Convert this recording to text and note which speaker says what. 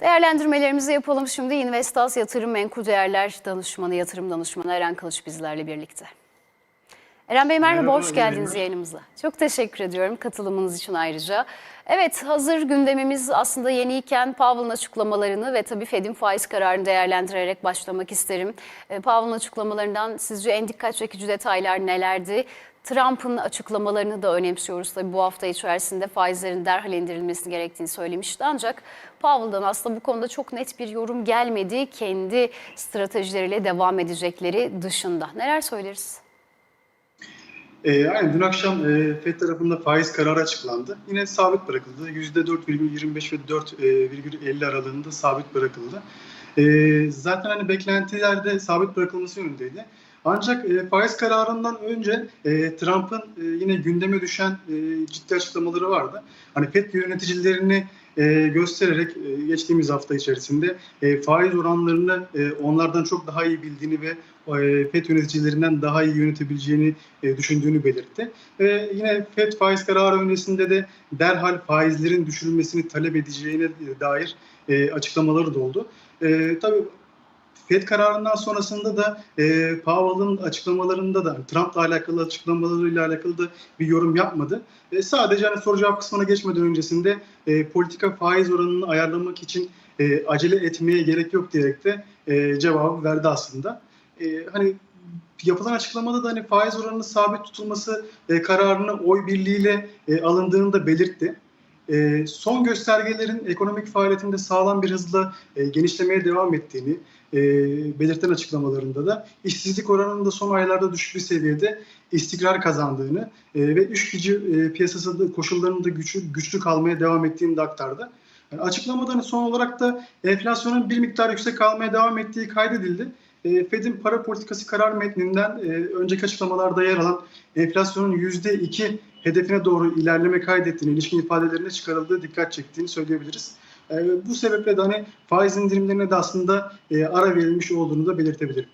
Speaker 1: Değerlendirmelerimizi yapalım şimdi. Investas Yatırım Menkul Değerler Danışmanı, Yatırım Danışmanı Eren Kılıç bizlerle birlikte. Eren Bey merhaba,
Speaker 2: Merhaba,
Speaker 1: hoş geldiniz
Speaker 2: yayınlar.
Speaker 1: yayınımıza. Çok teşekkür ediyorum katılımınız için ayrıca. Evet, hazır gündemimiz aslında yeniyken Powell'ın açıklamalarını ve tabii Fed'in faiz kararını değerlendirerek başlamak isterim. E, Powell'ın açıklamalarından sizce en dikkat çekici detaylar nelerdi? Trump'ın açıklamalarını da önemsiyoruz. Tabii bu hafta içerisinde faizlerin derhal indirilmesi gerektiğini söylemişti. Ancak Powell'dan aslında bu konuda çok net bir yorum gelmedi. Kendi stratejileriyle devam edecekleri dışında. Neler söyleriz?
Speaker 2: E, aynen dün akşam e, FED tarafında faiz kararı açıklandı. Yine sabit bırakıldı. %4,25 ve 4,50 aralığında sabit bırakıldı. E, zaten hani beklentilerde sabit bırakılması yönündeydi. Ancak e, faiz kararından önce e, Trump'ın e, yine gündeme düşen e, ciddi açıklamaları vardı. Hani FED yöneticilerini e, göstererek e, geçtiğimiz hafta içerisinde e, faiz oranlarını e, onlardan çok daha iyi bildiğini ve e, FED yöneticilerinden daha iyi yönetebileceğini e, düşündüğünü belirtti. Ve yine FED faiz kararı öncesinde de derhal faizlerin düşürülmesini talep edeceğine dair e, açıklamaları da oldu. E, tabii FED kararından sonrasında da e, Powell'ın açıklamalarında da Trump'la alakalı açıklamalarıyla alakalı da bir yorum yapmadı. E, sadece hani soru cevap kısmına geçmeden öncesinde e, politika faiz oranını ayarlamak için e, acele etmeye gerek yok diyerek de e, cevabı verdi aslında. E, hani yapılan açıklamada da hani faiz oranının sabit tutulması e, kararını oy birliğiyle e, alındığını da belirtti. E, son göstergelerin ekonomik faaliyetinde sağlam bir hızla e, genişlemeye devam ettiğini e, belirten açıklamalarında da işsizlik oranının da son aylarda düşük bir seviyede istikrar kazandığını e, ve iş gücü piyasasında koşullarının da güçlü, güçlü kalmaya devam ettiğini de aktardı. Yani açıklamada hani son olarak da enflasyonun bir miktar yüksek kalmaya devam ettiği kaydedildi. Fed'in para politikası karar metninden e, önceki açıklamalarda yer alan enflasyonun %2 hedefine doğru ilerleme kaydettiğine ilişkin ifadelerine çıkarıldığı dikkat çektiğini söyleyebiliriz. E, bu sebeple de hani faiz indirimlerine de aslında e, ara verilmiş olduğunu da belirtebilirim.